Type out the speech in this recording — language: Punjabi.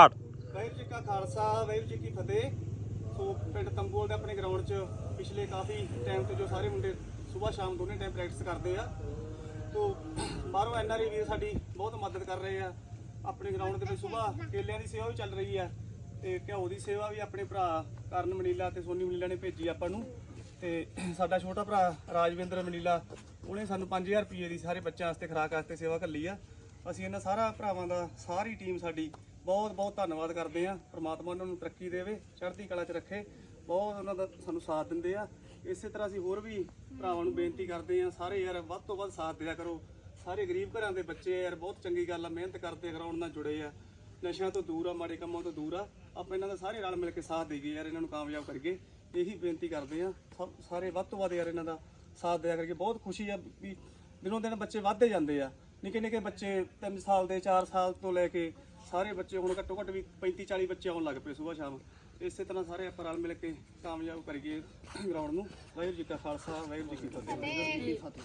ਵਾਹਿਗੁਰੂ ਜੀ ਕਾ ਖਾਲਸਾ, ਵਾਹਿਗੁਰੂ ਜੀ ਕੀ ਫਤਿਹ। ਸੋ ਪਿੰਡ ਤੰਬੋਲ ਦੇ ਆਪਣੇ ਗਰਾਊਂਡ 'ਚ ਪਿਛਲੇ ਕਾਫੀ ਟਾਈਮ ਤੋਂ ਜੋ ਸਾਰੇ ਮੁੰਡੇ ਸਵੇਰ ਸ਼ਾਮ ਦੋਨੇ ਟਾਈਮ ਪ੍ਰੈਕਟਿਸ ਕਰਦੇ ਆ। ਤੋ ਬਾਹਰੋਂ ਐਨਆਰਆਈ ਵੀਰ ਸਾਡੀ ਬਹੁਤ ਮਦਦ ਕਰ ਰਹੇ ਆ। ਆਪਣੇ ਗਰਾਊਂਡ ਦੇ ਵਿੱਚ ਸਵੇਰ ਕੇਲਿਆਂ ਦੀ ਸੇਵਾ ਵੀ ਚੱਲ ਰਹੀ ਆ ਤੇ ਘਿਓ ਦੀ ਸੇਵਾ ਵੀ ਆਪਣੇ ਭਰਾ ਕਰਨ ਮਨੀਲਾ ਤੇ ਸੋਨੀ ਮਨੀਲਾ ਨੇ ਭੇਜੀ ਆਪਾਂ ਨੂੰ। ਤੇ ਸਾਡਾ ਛੋਟਾ ਭਰਾ ਰਾਜਵਿੰਦਰ ਮਨੀਲਾ, ਉਹਨੇ ਸਾਨੂੰ 5000 ਰੁਪਏ ਦੀ ਸਾਰੇ ਬੱਚਿਆਂ ਵਾਸਤੇ ਖੁਰਾਕ ਵਾਸਤੇ ਸੇਵਾ ਘੱਲੀ ਆ। ਅਸੀਂ ਇਹਨਾਂ ਸਾਰਾ ਭਰਾਵਾਂ ਦਾ, ਸਾਰੀ ਟੀਮ ਸਾਡੀ ਬਹੁਤ ਬਹੁਤ ਧੰਨਵਾਦ ਕਰਦੇ ਆ ਪ੍ਰਮਾਤਮਾ ਉਹਨਾਂ ਨੂੰ ਤਰੱਕੀ ਦੇਵੇ, ਚੜ੍ਹਦੀ ਕਲਾ 'ਚ ਰੱਖੇ। ਬਹੁਤ ਉਹਨਾਂ ਦਾ ਸਾਨੂੰ ਸਾਥ ਦਿੰਦੇ ਆ। ਇਸੇ ਤਰ੍ਹਾਂ ਅਸੀਂ ਹੋਰ ਵੀ ਭਰਾਵਾਂ ਨੂੰ ਬੇਨਤੀ ਕਰਦੇ ਆ ਸਾਰੇ ਯਾਰ ਵੱਧ ਤੋਂ ਵੱਧ ਸਾਥ ਦਿਆ ਕਰੋ। ਸਾਰੇ ਗਰੀਬ ਘਰਾਂ ਦੇ ਬੱਚੇ ਯਾਰ, ਬਹੁਤ ਚੰਗੀ ਗੱਲ ਆ, ਮਿਹਨਤ ਕਰਦੇ ਗਰਾਊਂਡ ਨਾਲ ਜੁੜੇ ਆ। ਨਸ਼ਿਆਂ ਤੋਂ ਦੂਰ ਆ, ਮਾੜੇ ਕੰਮਾਂ ਤੋਂ ਦੂਰ ਆ। ਆਪਾਂ ਇਹਨਾਂ ਦਾ ਸਾਰੇ ਰਲ ਮਿਲ ਕੇ ਸਾਥ ਦੇਈਏ ਯਾਰ, ਇਹਨਾਂ ਨੂੰ ਕਾਮਯਾਬ ਕਰੀਏ। ਇਹੀ ਬੇਨਤੀ ਕਰਦੇ ਆ ਸਭ, ਸਾਰੇ ਵੱਧ ਤੋਂ ਵੱਧ ਯਾਰ ਇਹਨਾਂ ਦਾ ਸਾਥ ਦਿਆ ਕਰਕੇ ਬਹੁਤ ਖੁਸ਼ੀ ਆ ਵੀ ਦਿਨੋਂ ਦਿਨ ਬੱਚੇ ਵੱਧਦੇ ਜਾਂਦੇ ਆ। ਨਿੱਕੇ ਨਿੱਕੇ ਬੱਚੇ 3 ਸਾਲ ਦੇ 4 ਸਾਲ ਤੋਂ ਲੈ ਕੇ ਸਾਰੇ ਬੱਚੇ ਹੁਣ ਘੱਟੋ ਘੱਟ ਵੀ 35 40 ਬੱਚੇ ਆਉਣ ਲੱਗ ਪਏ ਸਵੇਰ ਸ਼ਾਮ। ਇਸੇ ਤਰ੍ਹਾਂ ਸਾਰੇ ਆਪਾਂ ਰਲ ਮਿਲ ਕੇ ਕਾਮਯਾਬ ਕਰੀਏ ਗਰਾਊਂਡ ਨੂੰ। ਵਾਹਿਗੁਰੂ ਜੀ ਕਾ ਖਾਲਸਾ, ਵਾਹਿਗੁਰੂ ਜੀ ਕੀ ਫਤਿਹ।